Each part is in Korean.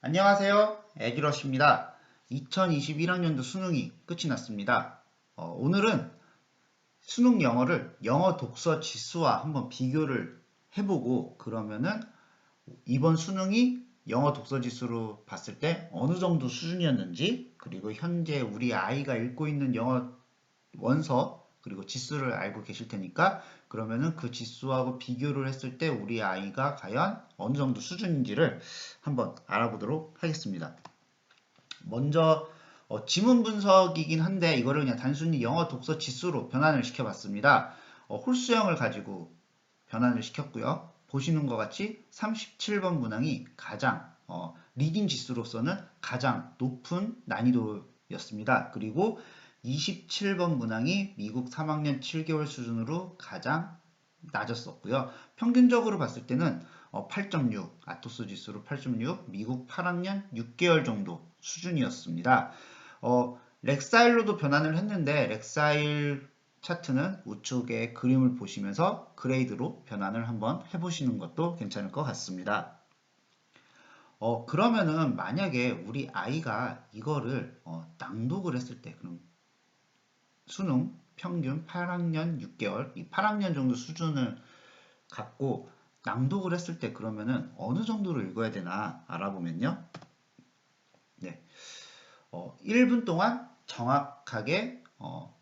안녕하세요. 애기러시입니다. 2021학년도 수능이 끝이 났습니다. 어, 오늘은 수능 영어를 영어 독서 지수와 한번 비교를 해보고 그러면은 이번 수능이 영어 독서 지수로 봤을 때 어느 정도 수준이었는지 그리고 현재 우리 아이가 읽고 있는 영어 원서 그리고 지수를 알고 계실 테니까 그러면은 그 지수하고 비교를 했을 때 우리 아이가 과연 어느 정도 수준인지를 한번 알아보도록 하겠습니다. 먼저 어, 지문 분석이긴 한데 이거를 그냥 단순히 영어 독서 지수로 변환을 시켜봤습니다. 어, 홀수형을 가지고 변환을 시켰고요. 보시는 것 같이 37번 문항이 가장 어, 리딩 지수로서는 가장 높은 난이도였습니다. 그리고 27번 문항이 미국 3학년 7개월 수준으로 가장 낮았었고요. 평균적으로 봤을 때는 8.6, 아토스 지수로 8.6, 미국 8학년 6개월 정도 수준이었습니다. 어, 렉사일로도 변환을 했는데 렉사일 차트는 우측에 그림을 보시면서 그레이드로 변환을 한번 해보시는 것도 괜찮을 것 같습니다. 어, 그러면은 만약에 우리 아이가 이거를 어, 낭독을 했을 때 그럼 수능 평균 8학년 6개월, 이 8학년 정도 수준을 갖고 낭독을 했을 때 그러면은 어느 정도로 읽어야 되나 알아보면요. 네. 어, 1분 동안 정확하게 어,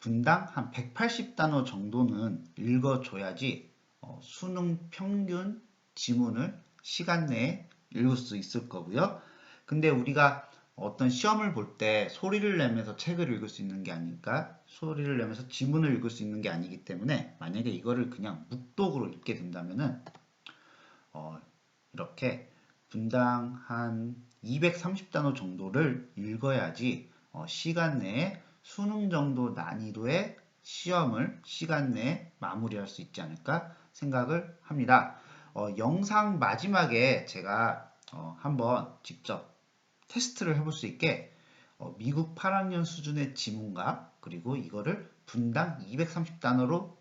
분당 한 180단어 정도는 읽어줘야지 어, 수능 평균 지문을 시간 내에 읽을 수 있을 거고요. 근데 우리가 어떤 시험을 볼 때 소리를 내면서 책을 읽을 수 있는 게 아니니까 소리를 내면서 지문을 읽을 수 있는 게 아니기 때문에 만약에 이거를 그냥 묵독으로 읽게 된다면은 어, 이렇게 분당 한 230단어 정도를 읽어야지 어, 시간 내에 수능 정도 난이도의 시험을 시간 내에 마무리할 수 있지 않을까 생각을 합니다. 어, 영상 마지막에 제가 어, 한번 직접 테스트를 해볼 수 있게 어, 미국 8학년 수준의 지문과 그리고 이거를 분당 230단어로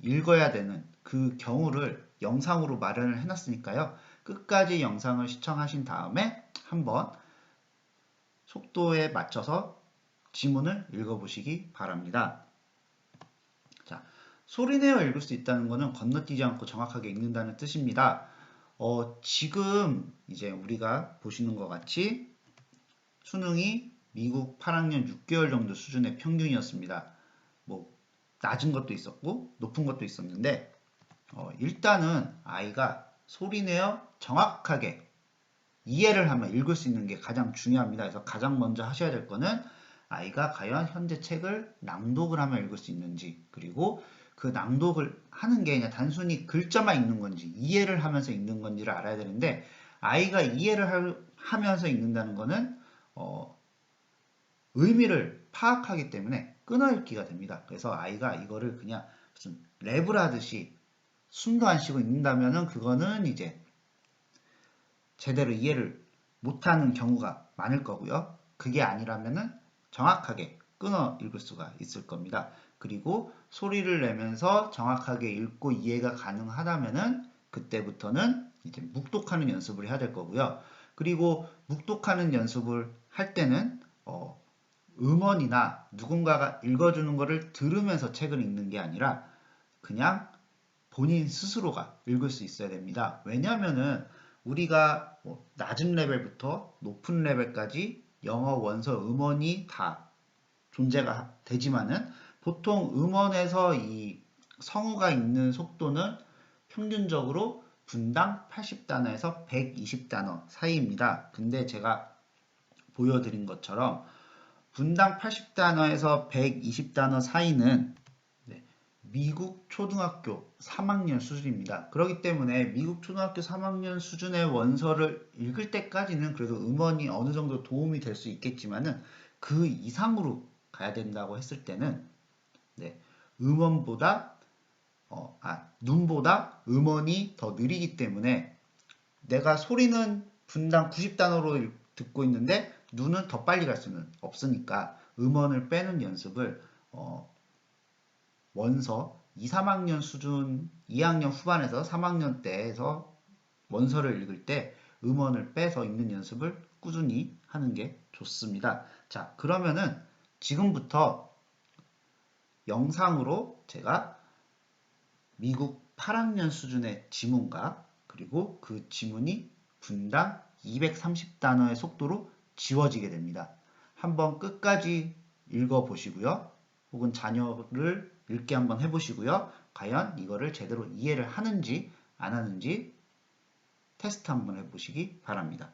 읽어야 되는 그 경우를 영상으로 마련을 해놨으니까요. 끝까지 영상을 시청하신 다음에 한번 속도에 맞춰서 지문을 읽어보시기 바랍니다. 자, 소리내어 읽을 수 있다는 것은 건너뛰지 않고 정확하게 읽는다는 뜻입니다. 어, 지금 이제 우리가 보시는 것 같이 수능이 미국 8학년 6개월 정도 수준의 평균이었습니다. 뭐 낮은 것도 있었고 높은 것도 있었는데 어, 일단은 아이가 소리내어 정확하게 이해를 하면 읽을 수 있는 게 가장 중요합니다. 그래서 가장 먼저 하셔야 될 거는 아이가 과연 현재 책을 낭독을 하면 읽을 수 있는지 그리고 그 낭독을 하는 게 그냥 단순히 글자만 읽는 건지 이해를 하면서 읽는 건지를 알아야 되는데 아이가 이해를 하 면서 읽는다는 거는 어, 의미를 파악하기 때문에 끊어읽기가 됩니다. 그래서 아이가 이거를 그냥 무슨 랩을 하듯이 숨도 안 쉬고 읽는다면은 그거는 이제 제대로 이해를 못하는 경우가 많을 거고요. 그게 아니라면은 정확하게 끊어 읽을 수가 있을 겁니다. 그리고 소리를 내면서 정확하게 읽고 이해가 가능하다면은 그때부터는 이제 묵독하는 연습을 해야 될 거고요. 그리고 묵독하는 연습을 할 때는 어, 음원이나 누군가가 읽어주는 것을 들으면서 책을 읽는 게 아니라 그냥 본인 스스로가 읽을 수 있어야 됩니다. 왜냐하면은 우리가 뭐 낮은 레벨부터 높은 레벨까지 영어 원서 음원이 다 존재가 되지만은 보통 음원에서 이 성우가 읽는 속도는 평균적으로 분당 80단어에서 120단어 사이입니다. 근데 제가 보여드린 것처럼 분당 80단어에서 120단어 사이는 네, 미국 초등학교 3학년 수준입니다. 그렇기 때문에 미국 초등학교 3학년 수준의 원서를 읽을 때까지는 그래도 음원이 어느 정도 도움이 될 수 있겠지만은 그 이상으로 가야 된다고 했을 때는 네, 음원보다 어, 아, 눈보다 음원이 더 느리기 때문에 내가 소리는 분당 90단어로 듣고 있는데 눈은 더 빨리 갈 수는 없으니까 음원을 빼는 연습을 어, 원서 2, 3학년 수준 2학년 후반에서 3학년 때에서 원서를 읽을 때 음원을 빼서 읽는 연습을 꾸준히 하는 게 좋습니다. 자, 그러면은 지금부터 영상으로 제가 미국 8학년 수준의 지문과 그리고 그 지문이 분당 230단어의 속도로 지워지게 됩니다. 한번 끝까지 읽어보시고요. 혹은 자녀를 읽게 한번 해보시고요. 과연 이거를 제대로 이해를 하는지 안 하는지 테스트 한번 해보시기 바랍니다.